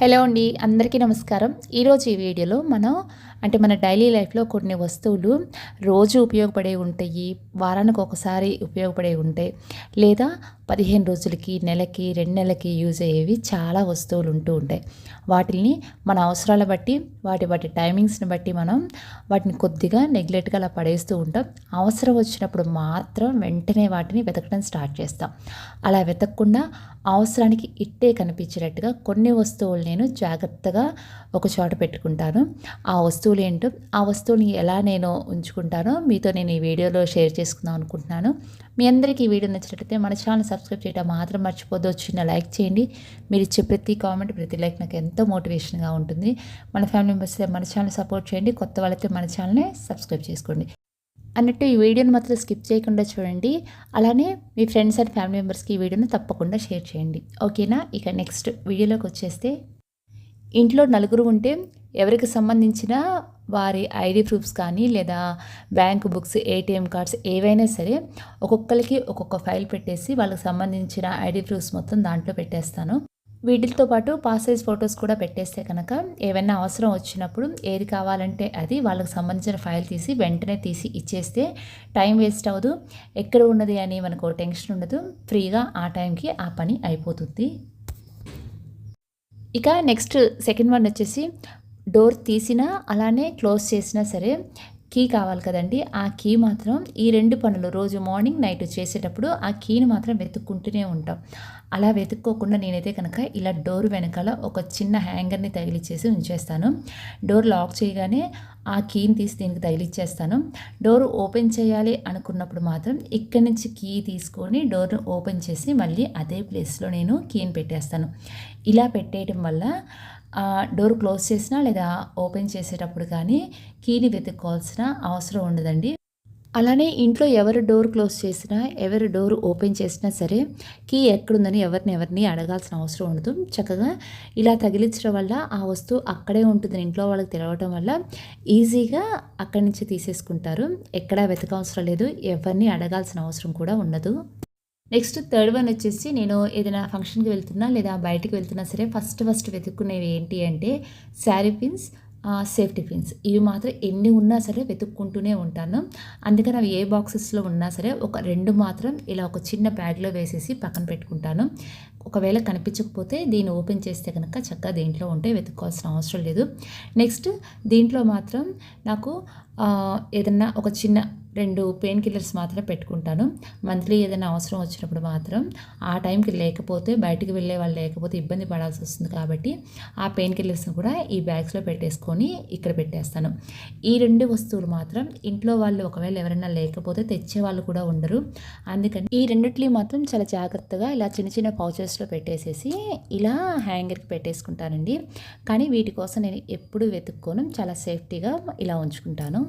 Hello అండి అందరికీ నమస్కారం. ఈరోజు ఈ వీడియోలో మనం అంటే మన డైలీ లైఫ్లో కొన్ని వస్తువులు రోజు ఉపయోగపడే ఉంటాయి వారానికి ఒకసారి ఉపయోగపడే ఉంటాయి లేదా పదిహేను రోజులకి నెలకి రెండు నెలలకి యూజ్ అయ్యేవి చాలా వస్తువులు ఉంటూ ఉంటాయి. వాటిని మన అవసరాల బట్టి వాటి వాటి టైమింగ్స్ని బట్టి మనం వాటిని కొద్దిగా నెగ్లెక్ట్గా అలా పడేస్తూ ఉంటాం. అవసరం వచ్చినప్పుడు మాత్రం వెంటనే వాటిని వెతకడం స్టార్ట్ చేస్తాం. అలా వెతకకుండా అవసరానికి ఇట్టే కనిపించేటట్టుగా కొన్ని వస్తువులు నేను జాగ్రత్తగా ఒక చోట పెట్టుకుంటాను. ఆ వస్తువు వస్తువులు ఏంటో ఆ వస్తువుని ఎలా నేను ఉంచుకుంటానో మీతో నేను ఈ వీడియోలో షేర్ చేసుకుందాం అనుకుంటున్నాను. మీ అందరికీ ఈ వీడియో నచ్చినట్లయితే మన ఛానల్ సబ్స్క్రైబ్ చేయడం మాత్రం మర్చిపోద్దు. చిన్న లైక్ చేయండి. మీరు ఇచ్చే ప్రతి కామెంట్ ప్రతి లైక్ నాకు ఎంతో మోటివేషన్గా ఉంటుంది. మన ఫ్యామిలీ మెంబర్స్ మన ఛానల్ సపోర్ట్ చేయండి. కొత్త వాళ్ళైతే మన ఛానల్ని సబ్స్క్రైబ్ చేసుకోండి. అన్నట్టు ఈ వీడియోని మాత్రం స్కిప్ చేయకుండా చూడండి. అలానే మీ ఫ్రెండ్స్ అండ్ ఫ్యామిలీ మెంబర్స్కి ఈ వీడియోని తప్పకుండా షేర్ చేయండి. ఓకేనా? ఇక నెక్స్ట్ వీడియోలోకి వచ్చేస్తే ఇంట్లో నలుగురు ఉంటే ఎవరికి సంబంధించిన వారి ఐడి ప్రూఫ్స్ కానీ లేదా బ్యాంక్ బుక్స్ ఏటీఎం కార్డ్స్ ఏవైనా సరే ఒక్కొక్కరికి ఒక్కొక్క ఫైల్ పెట్టేసి వాళ్ళకి సంబంధించిన ఐడి ప్రూఫ్స్ మొత్తం దాంట్లో పెట్టేస్తాను. వీటితో పాటు పాస్ సైజ్ ఫొటోస్ కూడా పెట్టేస్తే కనుక ఏమైనా అవసరం వచ్చినప్పుడు ఏది కావాలంటే అది వాళ్ళకి సంబంధించిన ఫైల్ తీసి వెంటనే తీసి ఇచ్చేస్తే టైం వేస్ట్ అవ్వదు. ఎక్కడ ఉన్నది అని మనకు టెన్షన్ ఉండదు. ఫ్రీగా ఆ టైంకి ఆ పని అయిపోతుంది. ఇక నెక్స్ట్ సెకండ్ వన్ వచ్చేసి డోర్ తీసినా అలానే క్లోజ్ చేసినా సరే కీ కావాలి కదండి. ఆ కీ మాత్రం ఈ రెండు పనులు రోజు మార్నింగ్ నైట్ చేసేటప్పుడు ఆ కీని మాత్రం వెతుక్కుంటూనే ఉంటాం. అలా వెతుక్కోకుండా నేనైతే కనుక ఇలా డోర్ వెనకాల ఒక చిన్న హ్యాంగర్ని తగిలిచ్చేసి ఉంచేస్తాను. డోర్ లాక్ చేయగానే ఆ కీని తీసి దీనికి తగిలిచ్చేస్తాను. డోర్ ఓపెన్ చేయాలి అనుకున్నప్పుడు మాత్రం ఇక్కడి నుంచి కీ తీసుకొని డోర్ను ఓపెన్ చేసి మళ్ళీ అదే ప్లేస్లో నేను కీని పెట్టేస్తాను. ఇలా పెట్టేయటం వల్ల డోర్ క్లోజ్ చేసినా లేదా ఓపెన్ చేసేటప్పుడు కానీ కీని వెతుక్కోవాల్సిన అవసరం ఉండదండి. అలానే ఇంట్లో ఎవరు డోర్ క్లోజ్ చేసినా ఎవరు డోర్ ఓపెన్ చేసినా సరే కీ ఎక్కడుందని ఎవరిని ఎవరిని అడగాల్సిన అవసరం ఉండదు. చక్కగా ఇలా తగిలించడం వల్ల ఆ వస్తువు అక్కడే ఉంటుందని ఇంట్లో వాళ్ళకి తెలవడం వల్ల ఈజీగా అక్కడి నుంచి తీసేసుకుంటారు. ఎక్కడా వెతకవసరం లేదు. ఎవరిని అడగాల్సిన అవసరం కూడా ఉండదు. నెక్స్ట్ థర్డ్ వన్ వచ్చేసి నేను ఏదైనా ఫంక్షన్కి వెళ్తున్నా లేదా బయటికి వెళ్తున్నా సరే ఫస్ట్ ఫస్ట్ వెతుక్కునేవి ఏంటి అంటే శారీ పిన్స్ సేఫ్టీ పిన్స్ ఇవి మాత్రం ఎన్ని ఉన్నా సరే వెతుక్కుంటూనే ఉంటాను. అందుకని అవి ఏ బాక్సెస్లో ఉన్నా సరే ఒక రెండు మాత్రం ఇలా ఒక చిన్న బ్యాగ్లో వేసేసి పక్కన పెట్టుకుంటాను. ఒకవేళ కనిపించకపోతే దీన్ని ఓపెన్ చేస్తే కనుక చక్కగా దీంట్లో ఉంటే వెతుక్కోవాల్సిన అవసరం లేదు. నెక్స్ట్ దీంట్లో మాత్రం నాకు ఏదన్నా ఒక చిన్న రెండు పెయిన్ కిల్లర్స్ మాత్రం పెట్టుకుంటాను. మంత్లీ ఏదైనా అవసరం వచ్చినప్పుడు మాత్రం ఆ టైంకి లేకపోతే బయటికి వెళ్ళే వాళ్ళు లేకపోతే ఇబ్బంది పడాల్సి వస్తుంది కాబట్టి ఆ పెయిన్ కిల్లర్స్ని కూడా ఈ బ్యాగ్స్లో పెట్టేసుకొని ఇక్కడ పెట్టేస్తాను. ఈ రెండు వస్తువులు మాత్రం ఇంట్లో వాళ్ళు ఒకవేళ ఎవరైనా లేకపోతే తెచ్చే వాళ్ళు కూడా ఉండరు. అందుకని ఈ రెండిట్లు మాత్రం చాలా జాగ్రత్తగా ఇలా చిన్న చిన్న పౌచెస్లో పెట్టేసేసి ఇలా హ్యాంగర్కి పెట్టేసుకుంటానండి. కానీ వీటి కోసం నేను ఎప్పుడు వెతుక్కోను. చాలా సేఫ్టీగా ఇలా ఉంచుకుంటాను.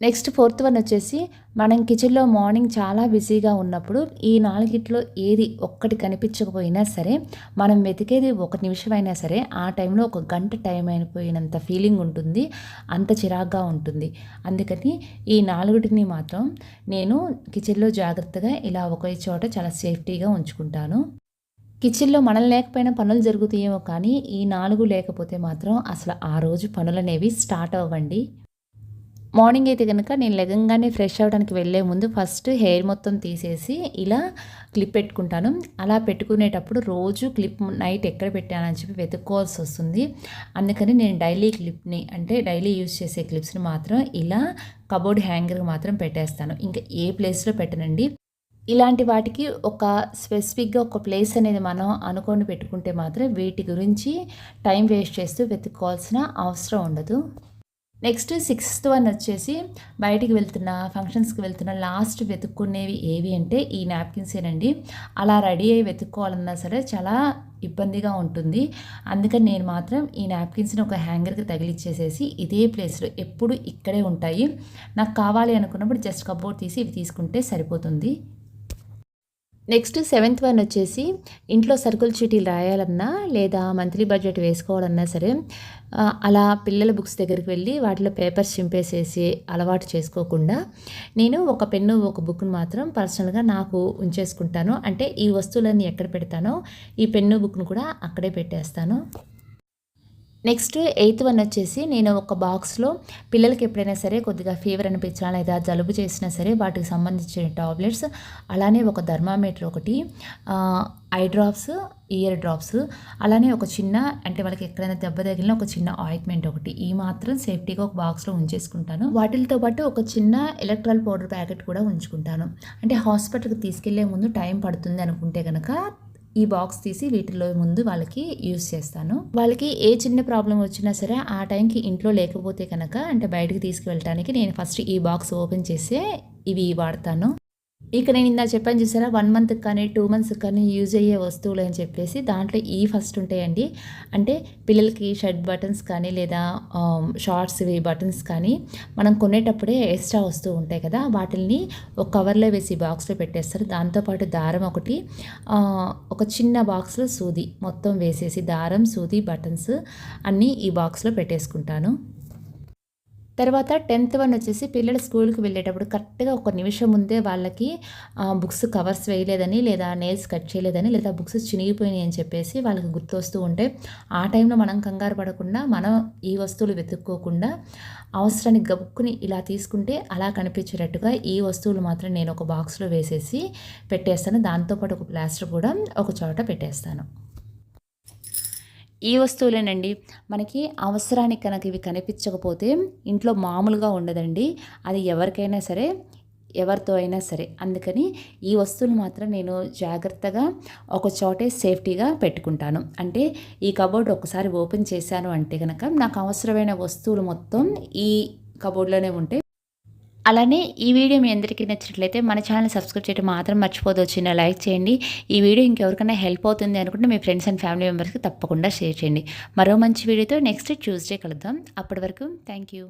నెక్స్ట్ ఫోర్త్ వన్ వచ్చేసి మనం కిచెన్లో మార్నింగ్ చాలా బిజీగా ఉన్నప్పుడు ఈ నాలుగిట్లో ఏది ఒక్కటి కనిపించకపోయినా సరే మనం వెతికేది ఒక నిమిషం అయినా సరే ఆ టైంలో ఒక గంట టైం అయిపోయినంత ఫీలింగ్ ఉంటుంది అంత చిరాగ్గా ఉంటుంది. అందుకని ఈ నాలుగుటిని మాత్రం నేను కిచెన్లో జాగ్రత్తగా ఇలా ఒకే చోట చాలా సేఫ్టీగా ఉంచుకుంటాను. కిచెన్లో మనం లేకపోయినా పనులు జరుగుతాయేమో కానీ ఈ నాలుగు లేకపోతే మాత్రం అసలు ఆ రోజు పనులు అనేవి స్టార్ట్ అవ్వండి. మార్నింగ్ అయితే కనుక నేను లెగంగానే ఫ్రెష్ అవ్వడానికి వెళ్ళే ముందు ఫస్ట్ హెయిర్ మొత్తం తీసేసి ఇలా క్లిప్ పెట్టుకుంటాను. అలా పెట్టుకునేటప్పుడు రోజు క్లిప్ నైట్ ఎక్కడ పెట్టానని చెప్పి వెతుక్కోవాల్సి వస్తుంది. అందుకని నేను డైలీ క్లిప్ని అంటే డైలీ యూజ్ చేసే క్లిప్స్ని మాత్రం ఇలా కబోర్డ్ హ్యాంగర్కి మాత్రం పెట్టేస్తాను. ఇంకా ఏ ప్లేస్లో పెట్టనండి? ఇలాంటి వాటికి ఒక స్పెసిఫిక్గా ఒక ప్లేస్ అనేది మనం అనుకొని పెట్టుకుంటే మాత్రం వీటి గురించి టైం వేస్ట్ చేస్తూ వెతుక్కోవాల్సిన అవసరం ఉండదు. నెక్స్ట్ సిక్స్త్ వన్ వచ్చేసి బయటికి వెళ్తున్న ఫంక్షన్స్కి వెళ్తున్న లాస్ట్ వెతుక్కునేవి ఏవి అంటే ఈ నాప్కిన్సేనండి అలా రెడీ అయ్యి వెతుక్కోవాలన్నా సరే చాలా ఇబ్బందిగా ఉంటుంది. అందుకని నేను మాత్రం ఈ నాప్కిన్స్ని ఒక హ్యాంగర్కి తగిలిచ్చేసేసి ఇదే ప్లేస్లో ఎప్పుడు ఇక్కడే ఉంటాయి. నాకు కావాలి అనుకున్నప్పుడు జస్ట్ కబోర్డ్ తీసి ఇవి తీసుకుంటే సరిపోతుంది. నెక్స్ట్ సెవెంత్ వన్ వచ్చేసి ఇంట్లో సర్కుల్ చీటీలు రాయాలన్నా లేదా మంత్లీ బడ్జెట్ వేసుకోవాలన్నా సరే అలా పిల్లల బుక్స్ దగ్గరికి వెళ్ళి వాటిలో పేపర్స్ చింపేసేసి అలవాటు చేసుకోకుండా నేను ఒక పెన్ను ఒక బుక్ను మాత్రం పర్సనల్గా నాకు ఉంచేసుకుంటాను. అంటే ఈ వస్తువులన్నీ ఎక్కడ పెడతానో ఈ పెన్ను బుక్ను కూడా అక్కడే పెట్టేస్తాను. నెక్స్ట్ ఎయిత్ వన్ వచ్చేసి నేను ఒక బాక్స్లో పిల్లలకి ఎప్పుడైనా సరే కొద్దిగా ఫీవర్ అనిపించినా లేదా జలుబు చేసినా సరే వాటికి సంబంధించిన టాబ్లెట్స్ అలానే ఒక థర్మామీటర్ ఒకటి ఐ డ్రాప్స్ ఇయర్ డ్రాప్స్ అలానే ఒక చిన్న అంటే వాళ్ళకి ఎక్కడైనా దెబ్బ తగిలిన ఒక చిన్న ఆయింట్మెంట్ ఒకటి. ఈ మాత్రం సేఫ్టీగా ఒక బాక్స్లో ఉంచేసుకుంటాను. వాటితో పాటు ఒక చిన్న ఎలక్ట్రాల్ పౌడర్ ప్యాకెట్ కూడా ఉంచుకుంటాను. అంటే హాస్పిటల్కి తీసుకెళ్ళే ముందు టైం పడుతుంది అనుకుంటే కనుక ఈ బాక్స్ తీసి వీటిలో ముందు వాళ్ళకి యూస్ చేస్తాను. వాళ్ళకి ఏ చిన్న ప్రాబ్లం వచ్చినా సరే ఆ టైంకి ఇంట్లో లేకపోతే కనుక అంటే బయటకు తీసుకువెళ్ళటానికి నేను ఫస్ట్ ఈ బాక్స్ ఓపెన్ చేసే ఇవి వాడతాను. ఇక నేను ఇందా చెప్పాను చూసారా వన్ మంత్కి కానీ టూ మంత్స్కి కానీ యూజ్ అయ్యే వస్తువులు అని చెప్పేసి దాంట్లో ఈ ఫస్ట్ ఉంటాయండి. అంటే పిల్లలకి షర్ట్ బటన్స్ కానీ లేదా um, షార్ట్స్వి బటన్స్ కానీ మనం కొనేటప్పుడే ఎక్స్ట్రా వస్తూ ఉంటాయి కదా వాటిని ఒక కవర్లో వేసి బాక్స్లో పెట్టేస్తారు. దాంతోపాటు దారం ఒకటి ఒక చిన్న బాక్స్లో సూది మొత్తం వేసేసి దారం సూది బటన్స్ అన్నీ ఈ బాక్స్లో పెట్టేసుకుంటాను. తర్వాత టెన్త్ వన్ వచ్చేసి పిల్లలు స్కూల్కి వెళ్ళేటప్పుడు కరెక్ట్గా ఒక నిమిషం ముందే వాళ్ళకి బుక్స్ కవర్స్ వేయలేదని లేదా నేల్స్ కట్ చేయలేదని లేదా బుక్స్ చినిగిపోయినాయి అని చెప్పేసి వాళ్ళకి గుర్తొస్తూ ఉంటే ఆ టైంలో మనం కంగారు పడకుండా మనం ఈ వస్తువులు వెతుక్కోకుండా అవసరానికి గబుక్కుని ఇలా తీసుకుంటే అలా కనిపించేటట్టుగా ఈ వస్తువులు మాత్రం నేను ఒక బాక్స్లో వేసేసి పెట్టేస్తాను. దాంతోపాటు ఒక ప్లాస్టర్ కూడా ఒక చోట పెట్టేస్తాను. ఈ వస్తువులేనండి మనకి అవసరానికి కనుక ఇవి కనిపించకపోతే ఇంట్లో మామూలుగా ఉండదండి. అది ఎవరికైనా సరే ఎవరితో అయినా సరే. అందుకని ఈ వస్తువులు మాత్రం నేను జాగ్రత్తగా ఒక చోటే సేఫ్టీగా పెట్టుకుంటాను. అంటే ఈ కబోర్డ్ ఒకసారి ఓపెన్ చేశాను అంటే కనుక నాకు అవసరమైన వస్తువులు మొత్తం ఈ కబోర్డ్లోనే ఉంటే అలానే ఈ వీడియో మీ అందరికీ నచ్చినట్లయితే మన ఛానల్ సబ్స్క్రైబ్ చేయడం మాత్రం మర్చిపోదు చిన్న లైక్ చేయండి. ఈ వీడియో ఇంకెవరికైనా హెల్ప్ అవుతుంది అనుకుంటే మీ ఫ్రెండ్స్ అండ్ ఫ్యామిలీ మెంబర్స్కి తప్పకుండా షేర్ చేయండి. మరో మంచి వీడియోతో నెక్స్ట్ ట్యూస్డే కలుద్దాం. అప్పటి వరకు థ్యాంక్ యూ